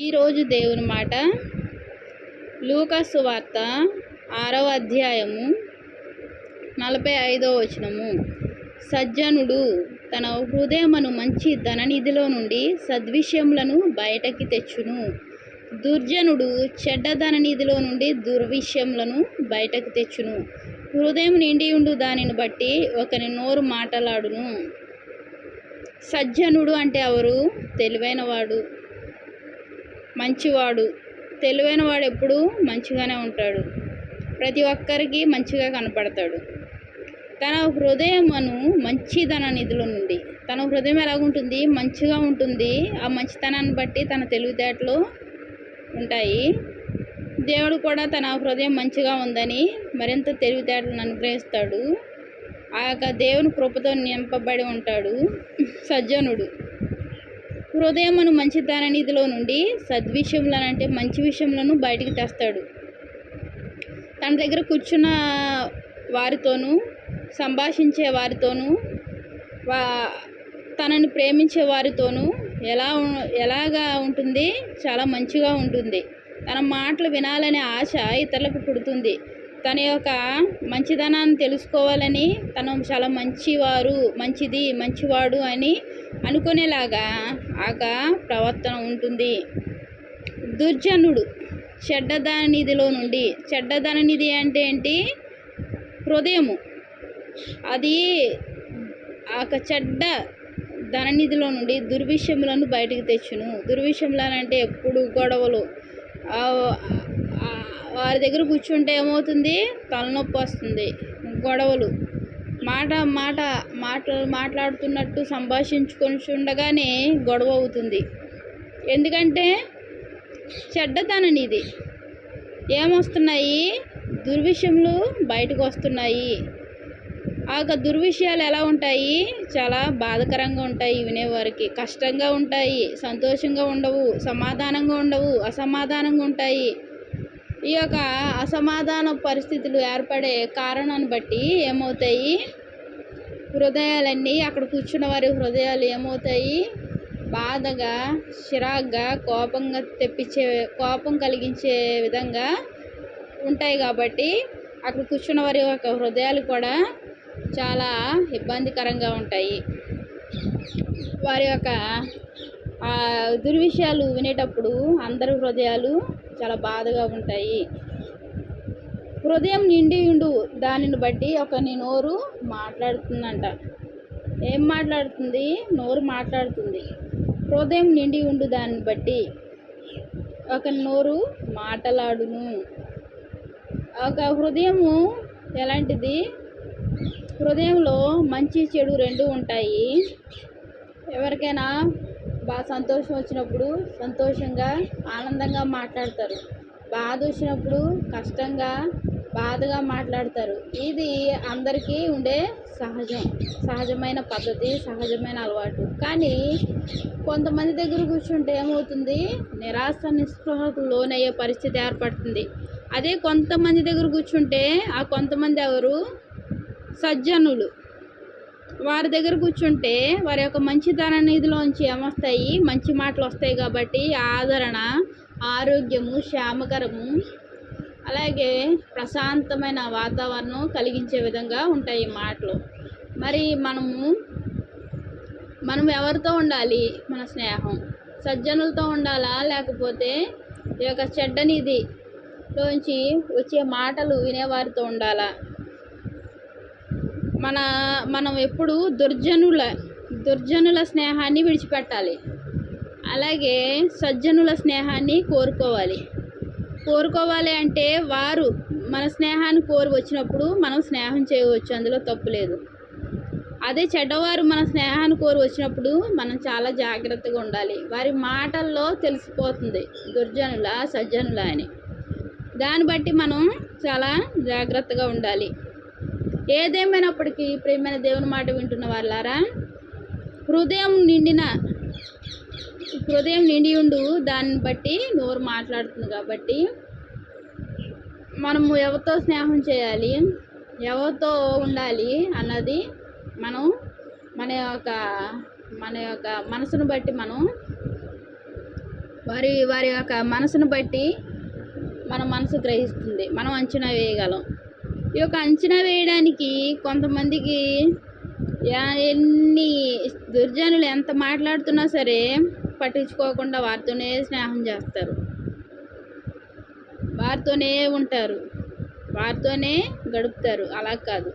ఈరోజు దేవుని మాట లూకాసు వార్త ఆరవ అధ్యాయము నలభై ఐదో వచనము. సజ్జనుడు తన హృదయమును మంచి ధననిధిలో నుండి సద్విషయములను బయటకి తెచ్చును. దుర్జనుడు చెడ్డ ధననిధిలో నుండి దుర్విషయములను బయటకు తెచ్చును. హృదయం నిండి ఉండు దానిని బట్టి ఒకని నోరు మాటలాడును. సజ్జనుడు అంటే ఎవరు? తెలివైనవాడు. మంచివాడు. తెలివైన వాడు ఎప్పుడూ మంచిగానే ఉంటాడు. ప్రతి ఒక్కరికి మంచిగా కనపడతాడు. తన హృదయమును మంచిదన నిధుల నుండి తన హృదయం ఎలాగుంటుంది? మంచిగా ఉంటుంది. ఆ మంచితనాన్ని బట్టి తన తెలివితేటలు ఉంటాయి. దేవుడు కూడా తన హృదయం మంచిగా ఉందని మరింత తెలివితేటలను అనుగ్రహిస్తాడు. ఆ యొక్క దేవుని కృపతో నింపబడి ఉంటాడు. సజ్జనుడు. హృదయమును మంచి నిధిలో నుండి సద్విషయంలో అంటే మంచి విషయంలోనూ బయటికి తెస్తాడు. తన దగ్గర కూర్చున్న వారితోనూ సంభాషించే వారితోనూ వా తనని ప్రేమించే వారితోనూ ఎలా ఉ- ఎలాగా ఉంటుంది? చాలా మంచిగా ఉంటుంది. తన మాటలు వినాలనే ఆశ ఇతరులకు పుడుతుంది. తన యొక్క మంచిదనాన్ని తెలుసుకోవాలని తను చాలా మంచివారు మంచిది మంచివాడు అని అనుకునేలాగా ఆక ప్రవర్తన ఉంటుంది. దుర్జనుడు చెడ్డదాన నిధిలో నుండి చెడ్డదాన నిధి అంటే ఏంటి? హృదయము. అది ఆ యొక్క చెడ్డ ధననిధిలో నుండి దుర్విషయములను బయటకు తెచ్చును. దుర్విషయములను అంటే ఎప్పుడు గొడవలు వారి దగ్గర కూర్చుంటే ఏమవుతుంది? తలనొప్పి వస్తుంది. గొడవలు. మాట మాట మాట మాట్లాడుతున్నట్టు సంభాషించుకొని ఉండగానే గొడవ అవుతుంది. ఎందుకంటే చెడ్డతనం ఇది. ఏమొస్తున్నాయి? దుర్విషయములు బయటకు వస్తున్నాయి ఆ యొక్క దుర్విషయాలు ఎలా ఉంటాయి? చాలా బాధకరంగా ఉంటాయి వినేవారికి. కష్టంగా ఉంటాయి సంతోషంగా ఉండవు సమాధానంగా ఉండవు అసమాధానంగా ఉంటాయి. ఈ యొక్క అసమాధాన పరిస్థితులు ఏర్పడే కారణాన్ని బట్టి ఏమవుతాయి? హృదయాలన్నీ అక్కడ కూర్చున్న వారి హృదయాలు ఏమవుతాయి? బాధగా చిరాగ్గా కోపంగా తెప్పించే కోపం కలిగించే విధంగా ఉంటాయి కాబట్టి అక్కడ కూర్చున్న వారి యొక్క హృదయాలు కూడా చాలా ఇబ్బందికరంగా ఉంటాయి. వారి యొక్క దుర్విషయాలు వినేటప్పుడు అందరి హృదయాలు చాలా బాధగా ఉంటాయి. హృదయం నిండి ఉండు. దానిని బట్టి ఒక నీ నోరు మాట్లాడుతుందంట. ఏం మాట్లాడుతుంది? నోరు మాట్లాడుతుంది. హృదయం నిండి ఉండు దాన్ని బట్టి ఒక నోరు మాటలాడును. ఒక హృదయము ఎలాంటిది? హృదయంలో మంచి చెడు రెండు ఉంటాయి. ఎవరికైనా బాగా సంతోషం వచ్చినప్పుడు సంతోషంగా ఆనందంగా మాట్లాడతారు. బాధ వచ్చినప్పుడు కష్టంగా బాధగా మాట్లాడతారు. ఇది అందరికీ ఉండే సహజం. సహజమైన పద్ధతి సహజమైన అలవాటు. కానీ కొంతమంది దగ్గర కూర్చుంటే ఏమవుతుంది? నిరాశ నిస్పృహకు లోనయ్యే పరిస్థితి ఏర్పడుతుంది. అదే కొంతమంది దగ్గర కూర్చుంటే ఆ కొంతమంది ఎవరు? సజ్జనులు. వారి దగ్గర కూర్చుంటే వారి యొక్క మంచితనం నిధిలోంచి ఏమొస్తాయి? మంచి మాటలు వస్తాయి కాబట్టి ఆదరణ ఆరోగ్యము క్షేమకరము అలాగే ప్రశాంతమైన వాతావరణం కలిగించే విధంగా ఉంటాయి మాటలు. మరి మనము మనం ఎవరితో ఉండాలి? మన స్నేహం. సజ్జనులతో ఉండాలా? లేకపోతే ఈ యొక్క చెడ్డనిది లోంచి వచ్చే మాటలు వినేవారితో ఉండాలా? మన మనం ఎప్పుడు దుర్జనుల దుర్జనుల స్నేహాన్ని విడిచిపెట్టాలి. అలాగే సజ్జనుల స్నేహాన్ని కోరుకోవాలి. కోరుకోవాలి అంటే వారు మన స్నేహాన్ని కోరి వచ్చినప్పుడు మనం స్నేహం చేయవచ్చు అందులో తప్పు లేదు. అదే చెడ్డవారు మన స్నేహాన్ని కోరి వచ్చినప్పుడు మనం చాలా జాగ్రత్తగా ఉండాలి. వారి మాటల్లో తెలిసిపోతుంది దుర్జనుల సజ్జనుల అని. దాన్ని బట్టి మనం చాలా జాగ్రత్తగా ఉండాలి. ఏదేమైనప్పటికీ ప్రియమైన దేవుని మాట వింటున్న వాళ్ళారా? హృదయం నిండిన హృదయం నిండి ఉండు దాన్ని బట్టి నోరు మాట్లాడుతుంది కాబట్టి మనము ఎవరితో స్నేహం చేయాలి ఎవరితో ఉండాలి అన్నది మనం మన యొక్క మన యొక్క మనసును బట్టి మనం వారి వారి యొక్క మనసును బట్టి మన మనసు గ్రహిస్తుంది. మనం అంచనా వేయగలం. ఈ యొక్క అంచనా వేయడానికి కొంతమందికి ఎన్ని దుర్జనులు ఎంత మాట్లాడుతున్నా సరే పట్టించుకోకుండా వారితోనే స్నేహం చేస్తారు. వారితోనే ఉంటారు. వారితోనే గడుపుతారు. అలా కాదు.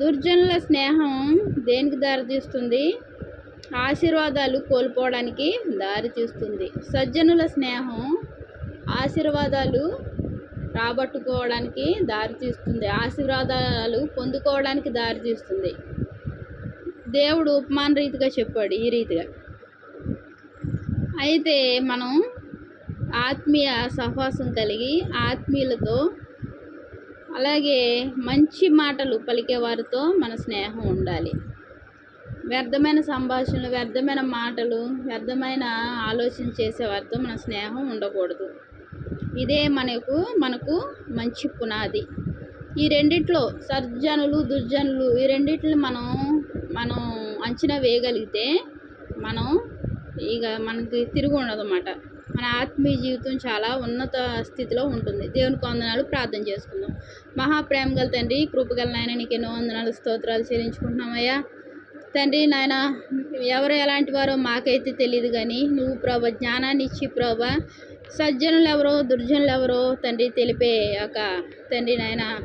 దుర్జనుల స్నేహం దేనికి దారితీస్తుంది? ఆశీర్వాదాలు కోల్పోవడానికి దారితీస్తుంది. సజ్జనుల స్నేహం ఆశీర్వాదాలు రాబట్టుకోవడానికి దారితీస్తుంది ఆశీర్వాదాలు పొందుకోవడానికి దారితీస్తుంది దేవుడు ఉపమాన రీతిగా చెప్పాడు ఈ రీతిగా. అయితే మనం ఆత్మీయ సహవాసం కలిగి ఆత్మీయులతో అలాగే మంచి మాటలు పలికే వారితో మన స్నేహం ఉండాలి. వ్యర్థమైన సంభాషణలు వ్యర్థమైన మాటలు వ్యర్థమైన ఆలోచన చేసే వారితో మన స్నేహం ఉండకూడదు. ఇదే మనకు మనకు మంచి పునాది. ఈ రెండిట్లో సర్జనులు దుర్జనులు ఈ రెండిట్లో మనం మనం అంచనా వేయగలిగితే మనం ఇక మనకి తిరుగు ఉండదన్నమాట. మన ఆత్మీయ జీవితం చాలా ఉన్నత స్థితిలో ఉంటుంది. దేవునికి వందనాలు. ప్రార్థన చేసుకుందాం. మహాప్రేమ గల తండ్రి కృపగల నాయన నీకు ఎన్నో వందనాలు స్తోత్రాలు చెల్లించుకుంటున్నామయ్యా. తండ్రి నాయన ఎవరు ఎలాంటి వారో మాకైతే తెలియదు కానీ నువ్వు ప్రభ జ్ఞానాన్ని ఇచ్చి ప్రభ సజ్జనులు ఎవరో దుర్జనులు ఎవరో తండ్రి తెలిపే ఒక తండ్రి నాయన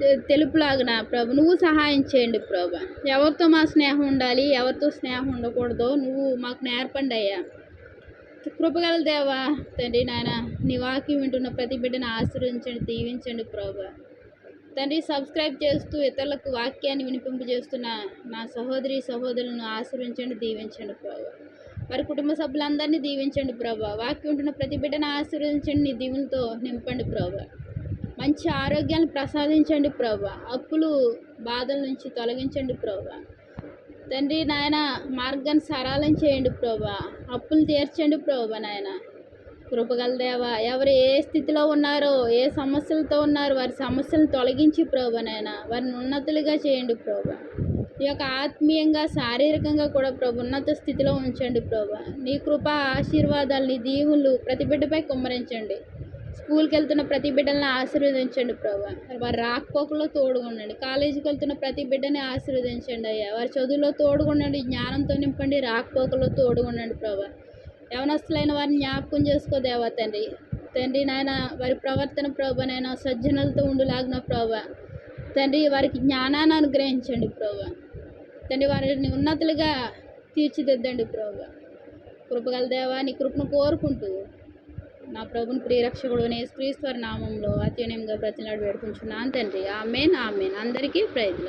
తె- తెలుపులాగిన ప్రభు. నువ్వు సహాయం చేయండి ప్రభు. ఎవరితో మా స్నేహం ఉండాలి ఎవరితో స్నేహం ఉండకూడదో నువ్వు మాకు నేర్పండి అయ్యా. కృపగల దేవా తండ్రి నాయన నీ వాక్యం వింటున్న ప్రతి బిడ్డను ఆశీర్వదించండి దీవించండి ప్రభు. తండ్రి సబ్స్క్రైబ్ చేస్తూ ఇతరులకు వాక్యాన్ని వినిపింపజేస్తున్న నా సహోదరి సహోదరులను ఆశీర్వించండి దీవించండి ప్రభు. వారి కుటుంబ సభ్యులందరినీ దీవించండి ప్రభా. వాక్యం ఉంటున్న ప్రతి బిడ్డను ఆశీర్వదించండి నీ దీవులతో నింపండి ప్రభా. మంచి ఆరోగ్యాన్ని ప్రసాదించండి ప్రభా. అప్పులు బాధల నుంచి తొలగించండి ప్రభా. తండ్రి నాయన మార్గాన్ని సరళం చేయండి ప్రభా. అప్పులు తీర్చండి ప్రభా నాయన. కృపగలదేవా ఎవరు ఏ స్థితిలో ఉన్నారో ఏ సమస్యలతో ఉన్నారో వారి సమస్యలను తొలగించి ప్రభా నాయన. వారిని ఉన్నతులుగా చేయండి ప్రభా. ఈ యొక్క ఆత్మీయంగా శారీరకంగా కూడా ప్రభు ఉన్నత స్థితిలో ఉంచండి ప్రభు. నీ కృప ఆశీర్వాదాలు నీ దీవులు ప్రతి బిడ్డపై కుమ్మరించండి. స్కూల్కి వెళ్తున్న ప్రతి బిడ్డలను ఆశీర్వదించండి ప్రభు. వారి రాకపోకలో తోడుగుండండి. కాలేజీకి వెళ్తున్న ప్రతి బిడ్డని ఆశీర్వదించండి అయ్యా. వారి చదువులో తోడుగుండండి. జ్ఞానంతో నింపండి. రాకపోకలో తోడుగుండండి ప్రభు. యవనస్తులైన వారిని జ్ఞాపకం చేసుకో దేవా తండ్రి. తండ్రి నాయన వారి ప్రవర్తన ప్రభా నాయన సజ్జనులతో ఉండులాగిన ప్రభా. తండ్రి వారికి జ్ఞానాన్ని అనుగ్రహించండి ప్రభా. తండ్రి వారిని ఉన్నతులుగా తీర్చిదిద్దండి ప్రభు. కృపగల దేవా నీ కృపను కోరుకుంటూ నా ప్రభుని ప్రియరక్షకుడు నేస్క్రీశ్వర నామంలో అత్యునయంగా ప్రతినాడు వేడుకుంటున్నాను తండ్రి. Amen amen. అందరికీ ప్రయత్నం